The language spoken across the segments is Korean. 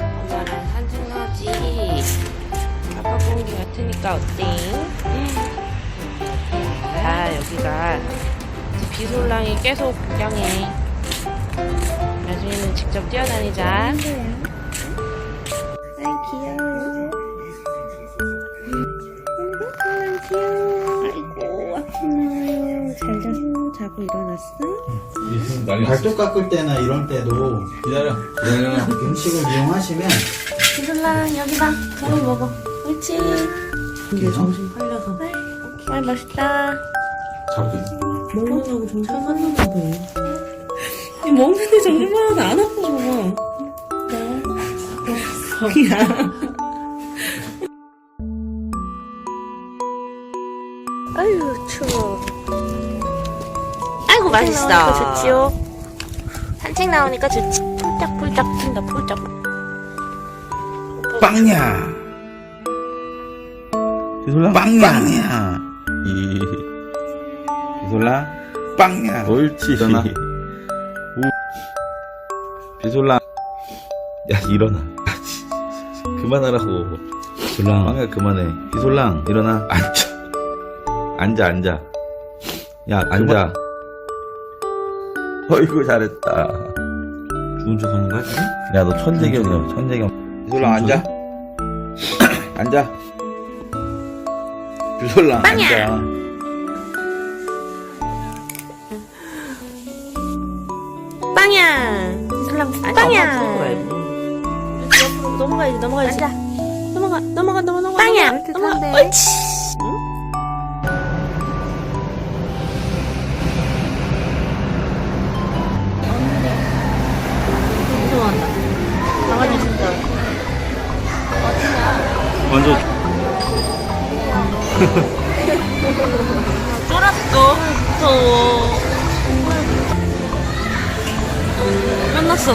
엄마랑 사진 하지. 아빠 공기 같으니까 어때? 아 여기가 비솔랑이 계속 구경해. 나중에는 직접 뛰어다니자. 네. 아 귀여워. 자고 일어났어? 발톱 깎을 때나 이런 때도 기다려. 기다려. 음식을 이용하시면 비솔랑 여기다. 저거 먹어. 옳지. 이게 정신 팔려서. 아이 맛있다. 잡고. 먹는다고 정신 팔렸나 봐. 이 먹는데 정신 팔려서 안거 봐. 네. 야. 산책 나오니까 좋지요. 산책 나오니까 좋지. 폴짝폴짝 튄다 폴짝. 빵야. 비솔라. 빵야. 이. 비솔라. 빵야. 옳지. 일어나. 우. 비솔라. 야 일어나. 아, 씨. 그만하라고. 비솔랑. 빵야 그만해. 비솔랑 일어나. 앉아. 앉아 앉아. 야 앉아. 어이구 잘했다. 좋은 척 하는 거야 지금? 야, 너 천재경이야, 천재경. 비솔랑 앉아. 앉아. 비솔랑 앉아. 빵야. 이슬람 빵야. 넘어가야지, 넘어가야지. 넘어가, 넘어가, 넘어가, 넘어가. 빵야. 넘어가. 넘어가. 옳지. 먼저. 쫄았어. 무서워. 끝났어.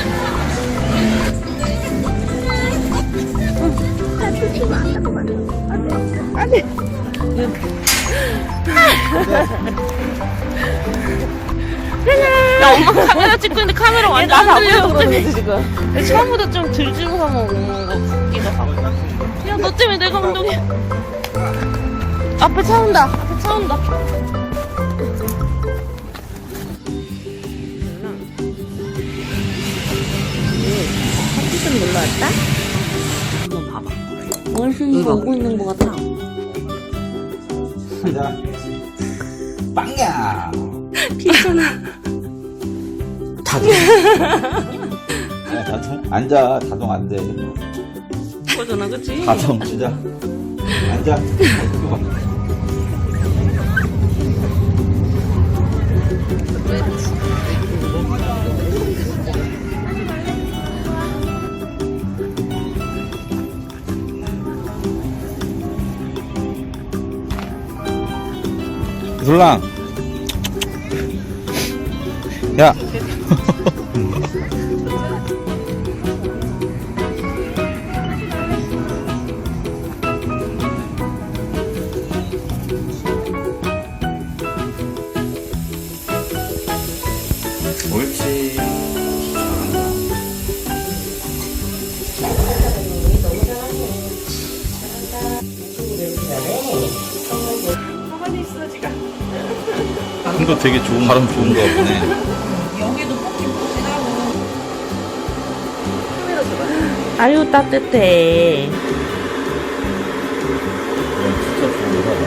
야, 엄마 카메라 찍고 있는데 카메라 완전 안 들려. 갑자기. 지금. 처음보다 좀 들중서 먹는 거 같기도 하고. 야, 너 때문에 내가 운동해. 앞에 차 온다. 앞에 차 온다. 좀 놀러 왔다? 한번 봐봐. 원숭이가 오고 있는 것 같아. 빵야. 피잖아. 자동. 야, 자동. 앉아. 자동 안 돼. 그거잖아, 그치? 자동. 앉아. 앉아. 솔랑 야 옳지 되게 좋은 발음 좋은가 보네 아유, 따뜻해. 진짜 좋은 사람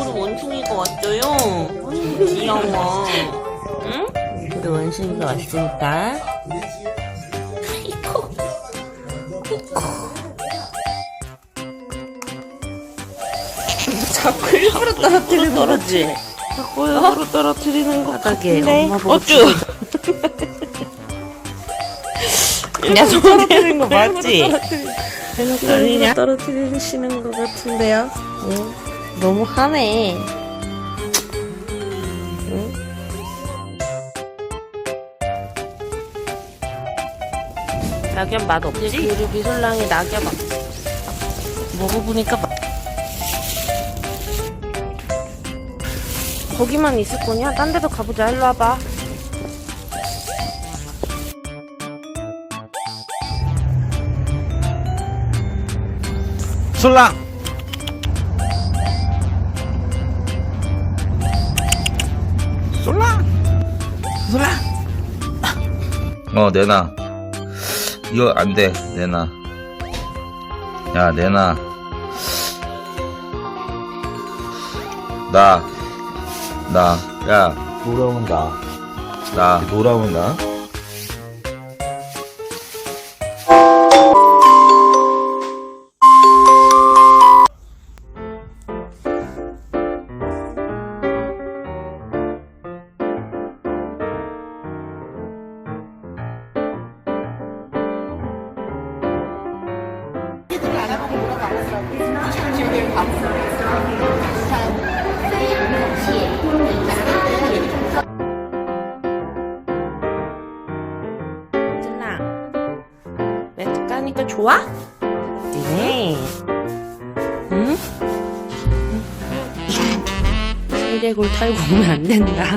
우리 원숭이가 왔어요. 귀여워. 응? 우리 원숭이가 왔으니까. 자꾸 일부러 떨어뜨리는 거지. 자꾸 일부러 떨어뜨리는 것 같은데. 엄마 보고 어쭈. 야, 떨어뜨리는 거 맞지? 아니냐? 떨어뜨리시는 것 같은데요? 응? 너무 하네. 낙엽 맛 없지? 우리 미솔랑이 낙엽 맛. 먹어보니까 맛. 거기만 있을 거냐? 딴 데도 가보자. 일로 와봐. 술랑! 술랑! 술랑! 어, 내놔. 이거 안 돼, 내놔. 야, 내놔. 나, 나, 야, 돌아오면 나. 나, 돌아오면 좋아? 네. 응? 세대골 탈고 오면 안 된다.